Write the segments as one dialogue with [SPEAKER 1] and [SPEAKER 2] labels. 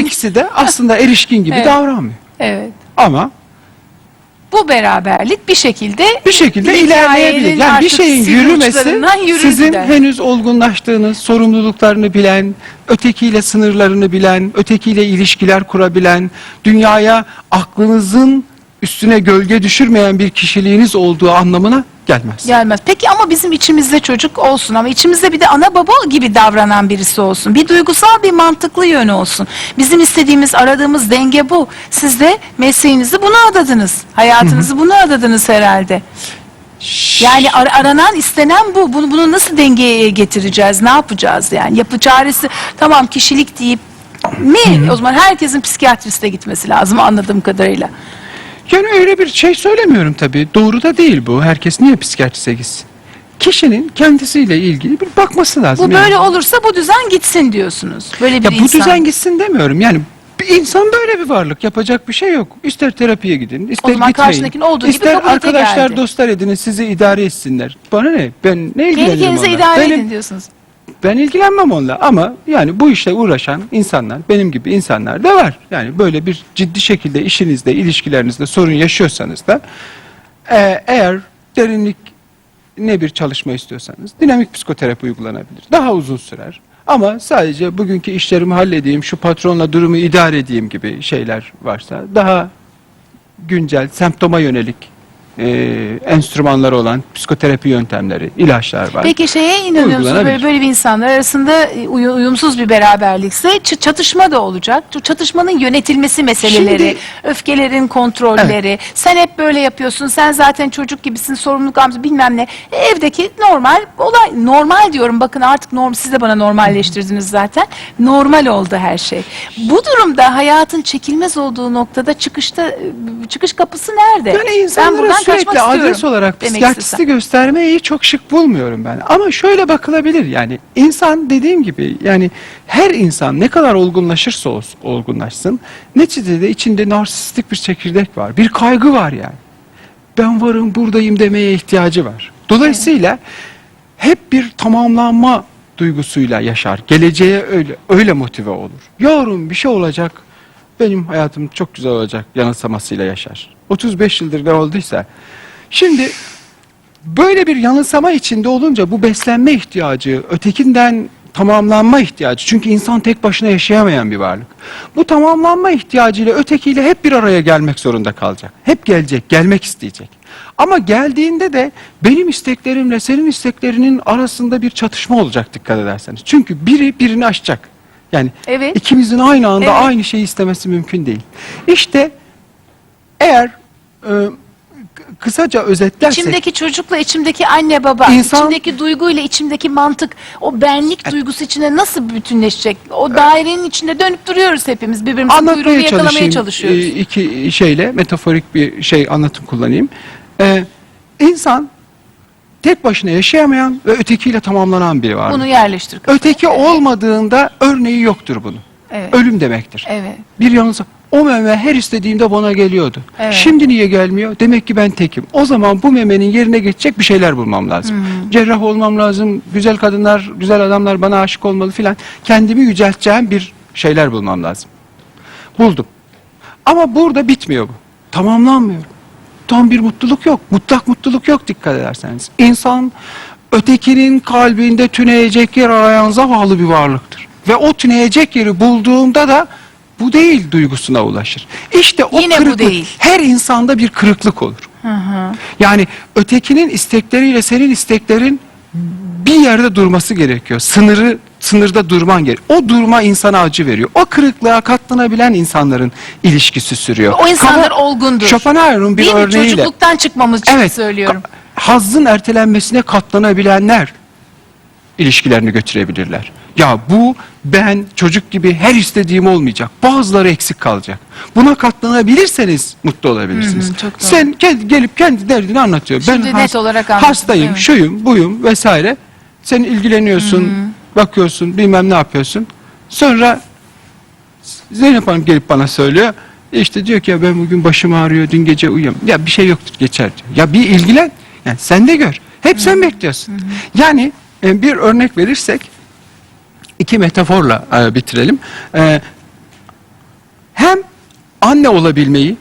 [SPEAKER 1] ikisi de aslında erişkin gibi
[SPEAKER 2] Evet.
[SPEAKER 1] davranmıyor.
[SPEAKER 2] Evet.
[SPEAKER 1] Ama
[SPEAKER 2] Bu beraberlik bir şekilde
[SPEAKER 1] bir şekilde ilerleyebilir. Yani bir şeyin yürümesi sizin
[SPEAKER 2] gider.
[SPEAKER 1] henüz olgunlaştığınız, sorumluluklarını bilen, ötekiyle sınırlarını bilen, ötekiyle ilişkiler kurabilen, dünyaya aklınızın üstüne gölge düşürmeyen bir kişiliğiniz olduğu anlamına gelmez.
[SPEAKER 2] Gelmez. Peki ama bizim içimizde çocuk olsun ama içimizde bir de ana baba gibi davranan birisi olsun. Bir duygusal bir mantıklı yönü olsun. Bizim istediğimiz, aradığımız denge bu. Siz de mesleğinizi buna adadınız. Hayatınızı buna adadınız herhalde. Yani ar- aranan, istenen bu. Bunu, bunu nasıl dengeye getireceğiz? Ne yapacağız yani? Yapı çaresi tamam kişilik deyip mi? O zaman herkesin psikiyatriste gitmesi lazım anladığım kadarıyla.
[SPEAKER 1] Yani öyle bir şey söylemiyorum tabii. Doğru da değil bu. Herkes niye psikiyatriste gitsin? Kişinin kendisiyle ilgili bir bakması lazım.
[SPEAKER 2] Bu
[SPEAKER 1] yani.
[SPEAKER 2] böyle olursa bu düzen gitsin diyorsunuz. Böyle bir
[SPEAKER 1] Ya bu
[SPEAKER 2] insan.
[SPEAKER 1] düzen gitsin demiyorum. Yani bir insan böyle bir varlık. Yapacak bir şey yok. İster terapiye gidin, ister
[SPEAKER 2] zaman
[SPEAKER 1] gitmeyin.
[SPEAKER 2] karşındakinin olduğu gibi
[SPEAKER 1] ister
[SPEAKER 2] kabul ete
[SPEAKER 1] arkadaşlar,
[SPEAKER 2] geldi.
[SPEAKER 1] dostlar edinin, sizi idare etsinler. Bana ne? Ben ne ilgilenirim
[SPEAKER 2] Kendi kendinize idare
[SPEAKER 1] Benim-
[SPEAKER 2] edin diyorsunuz.
[SPEAKER 1] Ben ilgilenmem onunla ama yani bu işle uğraşan insanlar, benim gibi insanlar da var. Yani böyle bir ciddi şekilde işinizde, ilişkilerinizde sorun yaşıyorsanız da e, eğer derinlik ne bir çalışma istiyorsanız dinamik psikoterapi uygulanabilir. Daha uzun sürer. Ama sadece bugünkü işlerimi halledeyim, şu patronla durumu idare edeyim gibi şeyler varsa daha güncel, semptoma yönelik e, enstrümanları olan psikoterapi yöntemleri, ilaçlar var.
[SPEAKER 2] Peki şeye inanıyor musunuz? Böyle, böyle bir insanlar arasında e, uyu- uyumsuz bir beraberlikse ç- çatışma da olacak. Ç- Çatışmanın yönetilmesi meseleleri,
[SPEAKER 1] Şimdi-
[SPEAKER 2] öfkelerin kontrolleri. Sen hep böyle yapıyorsun. Sen zaten çocuk gibisin. Sorumluluk almışsın bilmem ne. E, Evdeki normal olay. Normal diyorum. Bakın artık norm siz de bana normalleştirdiniz zaten. Normal oldu her şey. Bu durumda hayatın çekilmez olduğu noktada çıkışta e, çıkış kapısı nerede?
[SPEAKER 1] Yani insanlara sürekli adres olarak
[SPEAKER 2] demek
[SPEAKER 1] psikiyatristi
[SPEAKER 2] istesem.
[SPEAKER 1] göstermeyi çok şık bulmuyorum ben. Ama şöyle bakılabilir yani insan dediğim gibi yani her insan ne kadar olgunlaşırsa olsun, olgunlaşsın neticede içinde narsistik bir çekirdek var. Bir kaygı var yani. Ben varım buradayım demeye ihtiyacı var. Dolayısıyla hep bir tamamlanma duygusuyla yaşar. Geleceğe öyle öyle motive olur. Yarın bir şey olacak. Benim hayatım çok güzel olacak yanılsamasıyla yaşar. 35 yıldır ne olduysa. Şimdi böyle bir yanılsama içinde olunca bu beslenme ihtiyacı, ötekinden tamamlanma ihtiyacı. Çünkü insan tek başına yaşayamayan bir varlık. Bu tamamlanma ihtiyacıyla ötekiyle hep bir araya gelmek zorunda kalacak. Hep gelecek, gelmek isteyecek. Ama geldiğinde de benim isteklerimle senin isteklerinin arasında bir çatışma olacak dikkat ederseniz. Çünkü biri birini aşacak. Yani
[SPEAKER 2] Evet.
[SPEAKER 1] ikimizin aynı anda
[SPEAKER 2] Evet.
[SPEAKER 1] aynı şeyi istemesi mümkün değil. İşte eğer e, kısaca özetlersek
[SPEAKER 2] İçimdeki çocukla içimdeki anne baba,
[SPEAKER 1] İnsan-
[SPEAKER 2] içimdeki duyguyla içimdeki mantık, o benlik duygusu içinde nasıl bütünleşecek? O dairenin içinde dönüp duruyoruz hepimiz. Birbirimizin kuyruğunu yakalamaya çalışıyoruz.
[SPEAKER 1] Ee, iki şeyle metaforik bir şey anlatım kullanayım. Ee, insan tek başına yaşayamayan ve ötekiyle tamamlanan biri var.
[SPEAKER 2] Bunu yerleştir.
[SPEAKER 1] Öteki olmadığında örneği yoktur bunun.
[SPEAKER 2] Evet.
[SPEAKER 1] Ölüm demektir.
[SPEAKER 2] Evet.
[SPEAKER 1] Bir yanılsa o meme her istediğimde bana geliyordu.
[SPEAKER 2] Evet.
[SPEAKER 1] Şimdi niye gelmiyor? Demek ki ben tekim. O zaman bu memenin yerine geçecek bir şeyler bulmam lazım.
[SPEAKER 2] Hmm.
[SPEAKER 1] Cerrah olmam lazım. Güzel kadınlar, güzel adamlar bana aşık olmalı filan. Kendimi yücelteceğim bir şeyler bulmam lazım. Buldum. Ama burada bitmiyor bu. Tamamlanmıyor. Tam bir mutluluk yok. Mutlak mutluluk yok dikkat ederseniz. İnsan ötekinin kalbinde tüneyecek yer arayan zavallı bir varlıktır. Ve o tüneyecek yeri bulduğunda da bu değil duygusuna ulaşır. İşte o
[SPEAKER 2] Yine bu
[SPEAKER 1] kırıklık
[SPEAKER 2] değil.
[SPEAKER 1] her insanda bir kırıklık olur. Yani ötekinin istekleriyle senin isteklerin bir yerde durması gerekiyor. Sınırı sınırda durman gerekiyor. O durma insana acı veriyor. O kırıklığa katlanabilen insanların ilişkisi sürüyor.
[SPEAKER 2] O insanlar
[SPEAKER 1] Kaba-
[SPEAKER 2] olgundur.
[SPEAKER 1] Schopenhauer'un bir
[SPEAKER 2] Değil mi?
[SPEAKER 1] örneğiyle.
[SPEAKER 2] Çocukluktan çıkmamız için
[SPEAKER 1] Evet.
[SPEAKER 2] söylüyorum.
[SPEAKER 1] Hazzın ertelenmesine katlanabilenler ilişkilerini götürebilirler. Ya bu ben çocuk gibi her istediğim olmayacak. Bazıları eksik kalacak. Buna katlanabilirseniz mutlu olabilirsiniz.
[SPEAKER 2] Hı hı, çok doğru.
[SPEAKER 1] Sen kendi, gelip kendi derdini anlatıyor.
[SPEAKER 2] Şimdi
[SPEAKER 1] ben
[SPEAKER 2] net olarak anladım,
[SPEAKER 1] hastayım,
[SPEAKER 2] evet.
[SPEAKER 1] şuyum, buyum vesaire. Sen ilgileniyorsun, bakıyorsun, bilmem ne yapıyorsun. Sonra Zeynep Hanım gelip bana söylüyor. İşte diyor ki ya ben bugün başım ağrıyor, dün gece uyuyamam. Ya bir şey yoktur geçer diyor. Ya bir ilgilen, yani sen de gör. Hep sen bekliyorsun. Yani e, bir örnek verirsek, iki metaforla e, bitirelim. E, anne olabilmeyi,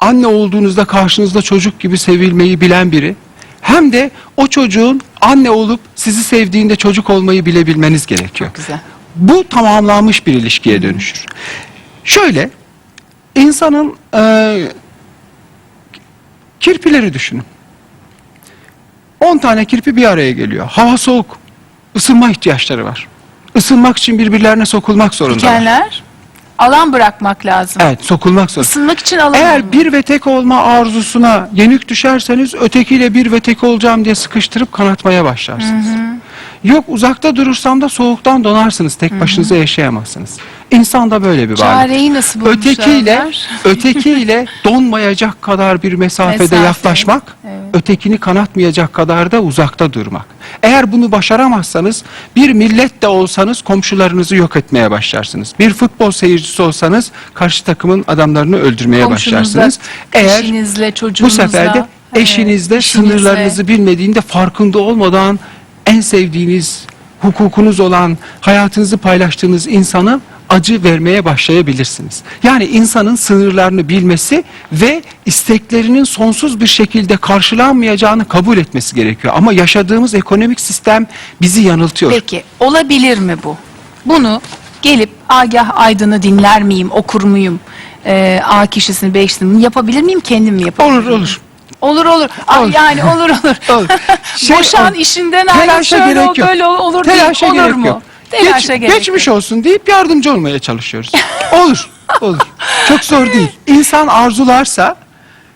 [SPEAKER 1] anne olduğunuzda karşınızda çocuk gibi sevilmeyi bilen biri, hem de o çocuğun anne olup sizi sevdiğinde çocuk olmayı bilebilmeniz gerekiyor.
[SPEAKER 2] Çok güzel.
[SPEAKER 1] Bu tamamlanmış bir ilişkiye dönüşür. Şöyle, insanın e, kirpileri düşünün. 10 tane kirpi bir araya geliyor. Hava soğuk. Isınma ihtiyaçları var. Isınmak için birbirlerine sokulmak zorundalar.
[SPEAKER 2] Dikenler alan bırakmak lazım.
[SPEAKER 1] Evet, sokulmak zorunda.
[SPEAKER 2] Isınmak için alan
[SPEAKER 1] Eğer bir ve tek olma arzusuna yenik düşerseniz ötekiyle bir ve tek olacağım diye sıkıştırıp kanatmaya başlarsınız. Yok uzakta durursam da soğuktan donarsınız. Tek başınıza yaşayamazsınız. İnsan da böyle bir varlık.
[SPEAKER 2] Çareyi nasıl bulmuşlar
[SPEAKER 1] Ötekiyle ötekiyle donmayacak kadar bir mesafede
[SPEAKER 2] Mesafe.
[SPEAKER 1] yaklaşmak. Ötekini kanatmayacak kadar da uzakta durmak. Eğer bunu başaramazsanız bir millet de olsanız komşularınızı yok etmeye başlarsınız. Bir futbol seyircisi olsanız karşı takımın adamlarını öldürmeye
[SPEAKER 2] Komşunuzla,
[SPEAKER 1] başlarsınız. Eğer
[SPEAKER 2] eşinizle,
[SPEAKER 1] bu sefer de
[SPEAKER 2] evet, eşinizle.
[SPEAKER 1] sınırlarınızı bilmediğinde farkında olmadan en sevdiğiniz, hukukunuz olan, hayatınızı paylaştığınız insana acı vermeye başlayabilirsiniz. Yani insanın sınırlarını bilmesi ve isteklerinin sonsuz bir şekilde karşılanmayacağını kabul etmesi gerekiyor. Ama yaşadığımız ekonomik sistem bizi yanıltıyor.
[SPEAKER 2] Peki olabilir mi bu? Bunu gelip Agah Aydın'ı dinler miyim, okur muyum? Ee, A kişisini, B kişisini yapabilir miyim, kendim mi yapabilir
[SPEAKER 1] Olur
[SPEAKER 2] miyim?
[SPEAKER 1] olur.
[SPEAKER 2] Olur olur.
[SPEAKER 1] Olur.
[SPEAKER 2] yani olur olur.
[SPEAKER 1] Olur. Şey,
[SPEAKER 2] Boşan işinden ayrı şöyle
[SPEAKER 1] gerek
[SPEAKER 2] ol, böyle ol, olur
[SPEAKER 1] Telaşa
[SPEAKER 2] değil. Olur
[SPEAKER 1] gerek
[SPEAKER 2] mu?
[SPEAKER 1] yok. Geç-
[SPEAKER 2] gerek
[SPEAKER 1] geçmiş
[SPEAKER 2] yok.
[SPEAKER 1] olsun deyip yardımcı olmaya çalışıyoruz. olur, olur. Çok zor değil. İnsan arzularsa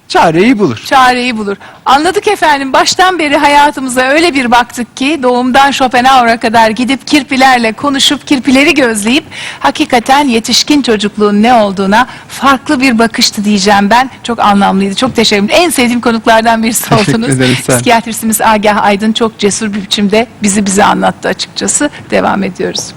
[SPEAKER 1] çareyi bulur.
[SPEAKER 2] Çareyi bulur. Anladık efendim. Baştan beri hayatımıza öyle bir baktık ki doğumdan Schopenhauer'a kadar gidip kirpilerle konuşup kirpileri gözleyip hakikaten yetişkin çocukluğun ne olduğuna farklı bir bakıştı diyeceğim ben. Çok anlamlıydı. Çok teşekkür ederim. En sevdiğim konuklardan birisi
[SPEAKER 1] Teşekkür
[SPEAKER 2] oldunuz.
[SPEAKER 1] sen.
[SPEAKER 2] Psikiyatristimiz Agah Aydın çok cesur bir biçimde bizi bize anlattı açıkçası. Devam ediyoruz.